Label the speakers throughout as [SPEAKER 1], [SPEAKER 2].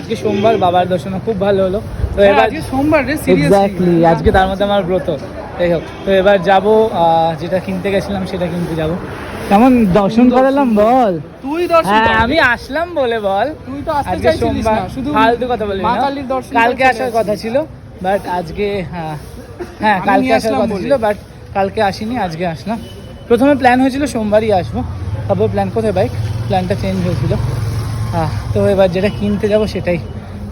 [SPEAKER 1] আজকে সোমবার বাবার দর্শন খুব ভালো হলো। তো
[SPEAKER 2] হ্যাঁ,
[SPEAKER 1] এবার
[SPEAKER 2] আজকে সোমবার রে
[SPEAKER 1] এক্স্যাক্টলি আজকে তার মধ্যে আমার ব্রত যাই হোক তো এবার যাব যেটা কিনতে গেছিলাম সেটা কিনতে যাব। কেমন দর্শন করালাম বল?
[SPEAKER 2] তুই দর্শন
[SPEAKER 1] হ্যাঁ আমি আসলাম বলে বল।
[SPEAKER 2] তুই তো
[SPEAKER 1] আজকে সোমবার
[SPEAKER 2] শুধু
[SPEAKER 1] ফালতু কথা বলি না। কালকে আসার কথা ছিল বাট আজকে হ্যাঁ। হ্যাঁ কালকে আসার কথা ছিল বাট কালকে আসিনি আজকে আসলাম। প্রথমে প্ল্যান হয়েছিল সোমবারই আসব। তারপর প্ল্যান কোথায় বাইক প্ল্যানটা চেঞ্জ হয়েছিল। হ্যাঁ তো এবার যেটা কিনতে যাব সেটাই।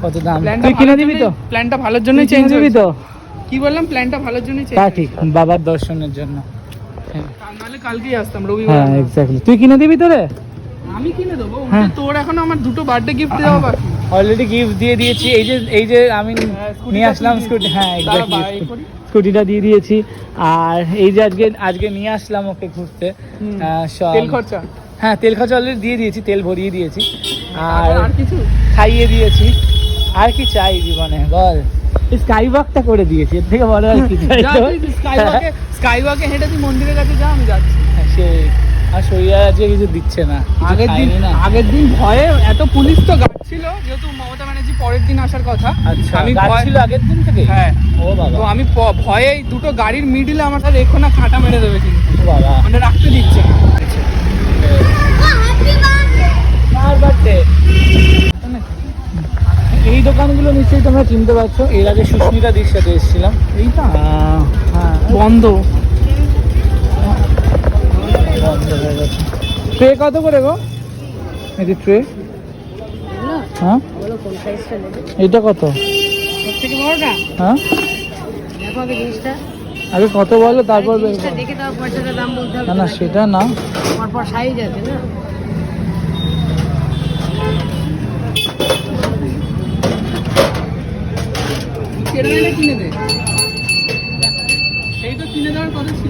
[SPEAKER 1] কত দাম? তুই কিনে দিবি তো?
[SPEAKER 2] প্ল্যানটা ভালোর জন্যই চেঞ্জ
[SPEAKER 1] দিবি তো?
[SPEAKER 2] কি বললাম? প্ল্যানটা ভালোর জন্যই চেঞ্জ
[SPEAKER 1] তা ঠিক বাবার দর্শনের জন্য। হ্যাঁ।
[SPEAKER 2] কালকেই আসতাম রবিবার
[SPEAKER 1] হ্যাঁ এক্স্যাক্টলি তুই কিনে দিবি তো রে
[SPEAKER 2] আমি কিনে দেবো।
[SPEAKER 1] হ্যাঁ।
[SPEAKER 2] তোর এখন আমার দুটো বার্থডে গিফট দেওয়া বাকি।
[SPEAKER 1] অলরেডি গিফট দিয়ে দিয়েছি। এই যে এই যে আমি
[SPEAKER 2] হ্যাঁ,
[SPEAKER 1] নিয়ে আসলাম স্কুটি হ্যাঁ এক্স্যাক্টলি। স্কুটিটা দিয়ে দিয়েছি। আর এই যে আজকে আজকে নিয়ে আসলাম ওকে ঘুরতে।
[SPEAKER 2] তেল খরচা?
[SPEAKER 1] হ্যাঁ তেল খরচা অলরেডি দিয়ে দিয়েছি তেল ভরিয়ে দিয়েছি। আর
[SPEAKER 2] কিছু?
[SPEAKER 1] খাইয়ে দিয়েছি। আর কি চাই জীবনে বল। স্কাই ওয়াকটা করে দিয়েছি এর থেকে বড় আর কি চাই?
[SPEAKER 2] তুই স্কাইওয়াকে স্কাইওয়াকে হেঁটে তুই মন্দিরের কাছে যা আমি যাচ্ছি।
[SPEAKER 1] হ্যাঁ, সেই আর শরীর আজকে কিছু দিচ্ছে না
[SPEAKER 2] আগের দিন আগের দিন ভয়ে এত পুলিশ তো গার্ড ছিল যেহেতু মমতা ব্যানার্জি পরের দিন আসার কথা।
[SPEAKER 1] আচ্ছা
[SPEAKER 2] আমি
[SPEAKER 1] ছিল আগের দিন থেকে
[SPEAKER 2] হ্যাঁ।
[SPEAKER 1] ও বাবা।
[SPEAKER 2] তো আমি ভয়ে দুটো গাড়ির মিডিলে আমার সাথে এক্ষুনি খাটা মেরে দেবে কিন্তু।
[SPEAKER 1] বাবা।
[SPEAKER 2] মানে রাখতে দিচ্ছে না।
[SPEAKER 1] এই দোকানগুলো নিশ্চয়ই তোমরা চিনতে পারছ। এর আগে সুস্মিতা দির সাথে এসেছিলাম।
[SPEAKER 2] এইটা?
[SPEAKER 1] হ্যাঁ
[SPEAKER 2] বন্ধ।
[SPEAKER 1] ট্রে কত করে গো? এই যে ট্রে হ্যাঁ? এটা কত? হ্যাঁ?
[SPEAKER 3] আগে
[SPEAKER 1] কত বলো তারপর বের
[SPEAKER 3] জিনিসটা
[SPEAKER 1] করো।
[SPEAKER 3] দেখে তাও পয়সাটা দাম বলতে হবে
[SPEAKER 1] না না সেটা না।
[SPEAKER 3] পরপর সাইজ আছে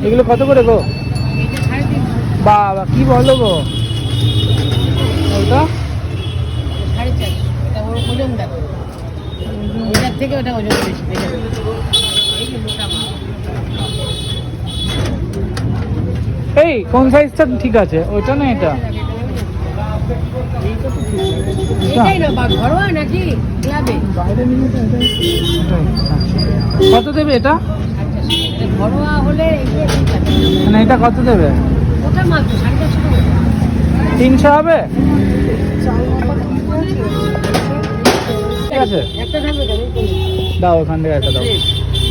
[SPEAKER 1] এগুলো কত করে গো? বাবা কি বলো গো? ওটা?
[SPEAKER 3] সাড়ে চারশো। এটা ওজন দেখো। এটার থেকে ওটা ওজন বেশি দেখে নাও। এই
[SPEAKER 1] কোন সাইজটা ঠিক আছে? ওইটা না এটা? কত দেবে এটা?
[SPEAKER 3] আছে
[SPEAKER 1] মানে এটা কত দেবে? তিনশো হবে? ঠিক আছে। দাও ওখান থেকে একটা দাও।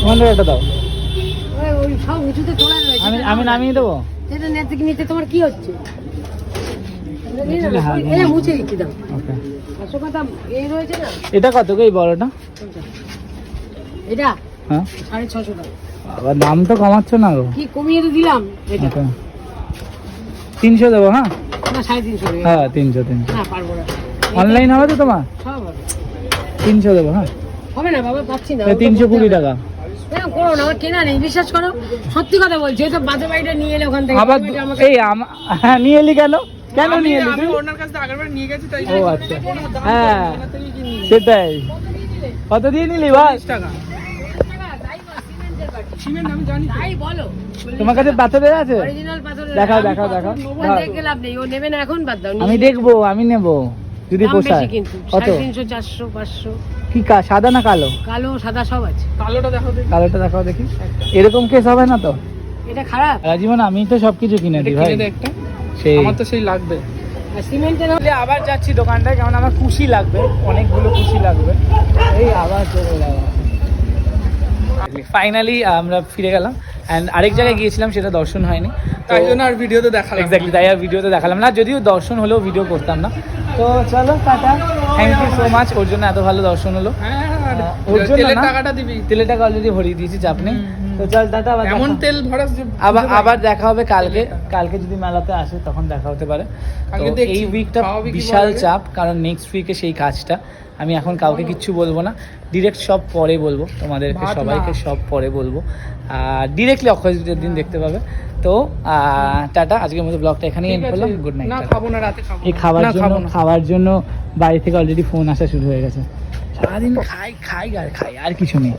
[SPEAKER 1] ওখান থেকে একটা দাও। আমি আমি নামিয়ে দেবো?
[SPEAKER 3] এটা নেতে নিতে তোমার কি হচ্ছে?
[SPEAKER 1] হ্যাঁ,
[SPEAKER 3] এটা মুছে দিচ্ছি দাও। আসল কথা এই রয়েছে না?
[SPEAKER 1] এটা কত গো এই বড়টা?
[SPEAKER 3] এটা?
[SPEAKER 1] হ্যাঁ।
[SPEAKER 3] সাড়ে ছশো টাকা।
[SPEAKER 1] আবার দাম তো কমাচ্ছ না গো।
[SPEAKER 3] কি কমিয়ে তো দিলাম? এটা।
[SPEAKER 1] তিনশো দেবো হ্যাঁ?
[SPEAKER 3] না সাড়ে তিনশো
[SPEAKER 1] হ্যাঁ তিনশো তিনশো।
[SPEAKER 3] না পারব না।
[SPEAKER 1] অনলাইন হবে তো তোমার? তিনশো দেবো হ্যাঁ।
[SPEAKER 3] হবে না বাবা পাচ্ছি না।
[SPEAKER 1] তিনশো কুড়ি টাকা।
[SPEAKER 3] না করো না আমার কেনা নেই বিশ্বাস করো সত্যি কথা বলছি এই তো বাজে বাড়িটা নিয়ে এলে ওখান থেকে।
[SPEAKER 1] আবার
[SPEAKER 3] তুমি এটা আমাকে
[SPEAKER 1] এই হ্যাঁ নিয়ে এলি কেন? কেন
[SPEAKER 2] আমি
[SPEAKER 1] নিয়ে এলি
[SPEAKER 2] আমি ওনার কাছে আগেরবার নিয়ে গেছি তাই
[SPEAKER 1] ও আচ্ছা। হ্যাঁ সেটাই। কত দিয়ে নিলি ভাই?
[SPEAKER 2] তিরিশ টাকা। সিমেন্ট আমি জানি তো।
[SPEAKER 3] তাই বলো।
[SPEAKER 1] তোমার কাছে পাথরের আছে? দেখাও দেখাও দেখাও।
[SPEAKER 3] নেব লাভ নেই ও নেবে না এখন বাদ দাও
[SPEAKER 1] আমি
[SPEAKER 3] নিয়ে
[SPEAKER 1] দেখব আমি নেব। যদি পোষায়? কত?
[SPEAKER 3] তিনশো চারশো পাঁচশো।
[SPEAKER 1] কি কা সাদা না কালো?
[SPEAKER 3] কালো সাদা সব আছে।
[SPEAKER 2] কালোটা দেখো দেখি।
[SPEAKER 1] কালোটা দেখাও দেখি। এরকম কেস হবে না তো?
[SPEAKER 3] এটা খারাপ।
[SPEAKER 1] রাজীবন আমি তো সবকিছু কিনে দিই ভাই।
[SPEAKER 2] একটা।
[SPEAKER 1] সেই
[SPEAKER 2] আমার তো সেই লাগবে।
[SPEAKER 3] সিমেন্টের
[SPEAKER 1] আবার যাচ্ছি দোকানটায় কারণ আমার খুশি লাগবে। অনেকগুলো খুশি লাগবে। এই আবার চলে ফাইনালি আমরা ফিরে গেলাম। অ্যান্ড আরেক জায়গায় গিয়েছিলাম সেটা দর্শন হয়নি।
[SPEAKER 2] তাই জন্য আর ভিডিওতে দেখালাম
[SPEAKER 1] এক্স্যাক্টলি তাই আর ভিডিওতে দেখালাম না। যদিও দর্শন হলেও ভিডিও করতাম না। তো চলো tata. Thank you so much ওর জন্য এত ভালো দর্শন হলো।
[SPEAKER 2] হ্যাঁ
[SPEAKER 1] ওর জন্য
[SPEAKER 2] টাকাটা দিবি।
[SPEAKER 1] তেলের টাকা অলরেডি ভরিয়ে দিয়েছি চাপ নেই। তো চল টাটা আবার
[SPEAKER 2] এমন তেল ভরাস যে
[SPEAKER 1] আবার আবার দেখা হবে কালকে। কালকে যদি মেলাতে আসে তখন দেখা হতে পারে। তো এই উইকটা বিশাল চাপ কারণ নেক্সট উইকে সেই কাজটা। আমি এখন কাউকে কিচ্ছু বলব না। ডিরেক্ট সব পরে বলব। তোমাদেরকে সবাইকে সব পরে বলব। আর ডিরেক্টলি অক্ষয় দিন দেখতে পাবে। তো টাটা। আজকের মতো ব্লগটা এখানেই এন্ড করলাম। গুড নাইট
[SPEAKER 2] খাব না রাতে খাব
[SPEAKER 1] এই খাবার জন্য খাওয়ার জন্য বাড়ি থেকে অলরেডি ফোন আসা শুরু হয়ে গেছে। সারাদিন খাই খাই আর খাই। আর কিছু নেই।